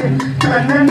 கண்ணன்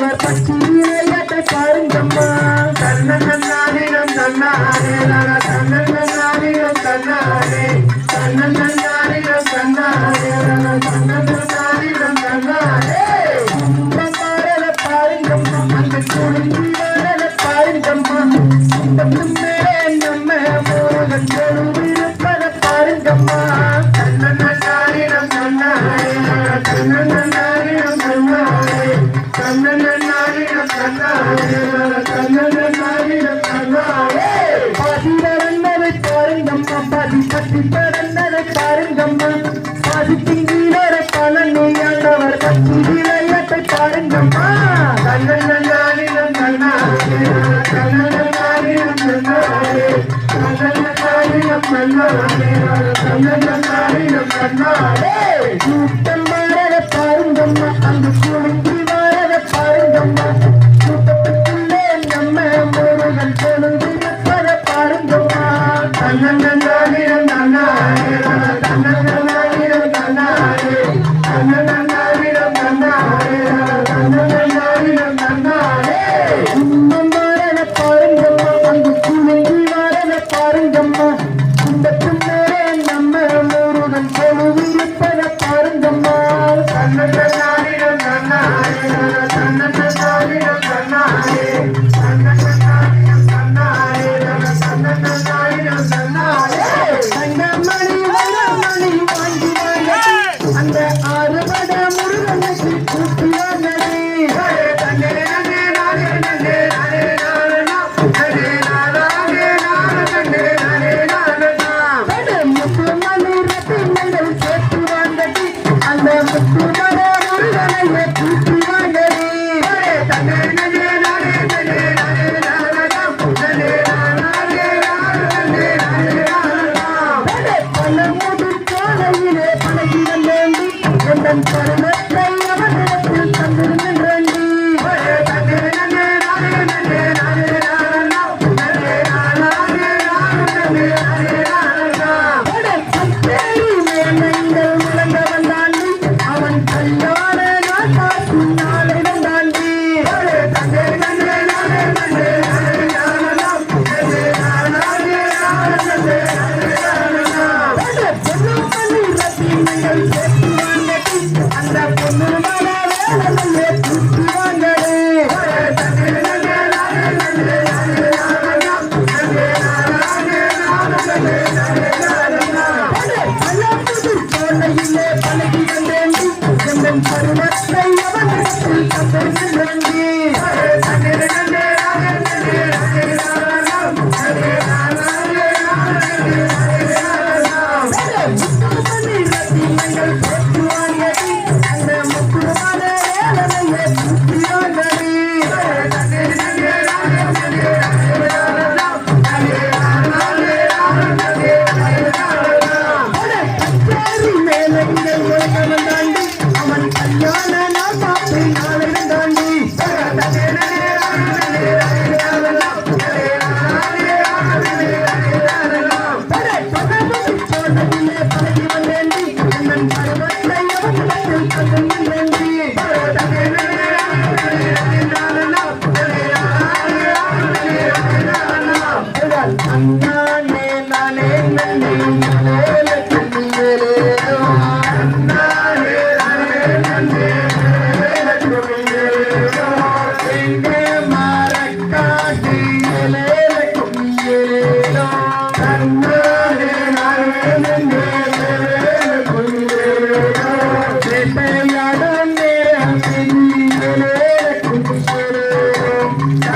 ஆண்டவர் பச்சையத்தை பாருங்கம்மா தன்னன்னாரிடம் தன்னாரே தன்னன்னாரிடம் தன்னாரே தன்னன்னாரிடம் தன்னாரே தன்னன்னாரிடம் தன்னாரே பாருங்கம்மா அந்த பாருங்கம்மா. கட்டி பறந்ததை பாருங்கம்மா. சாதிக்கும் வீரர பல நோயாண்டவர் கட்டி விளையாட்டை பாருங்கம்மா சூப்பர் நன்னா தந்திருந்தேன்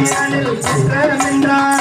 என்றார் என்றார்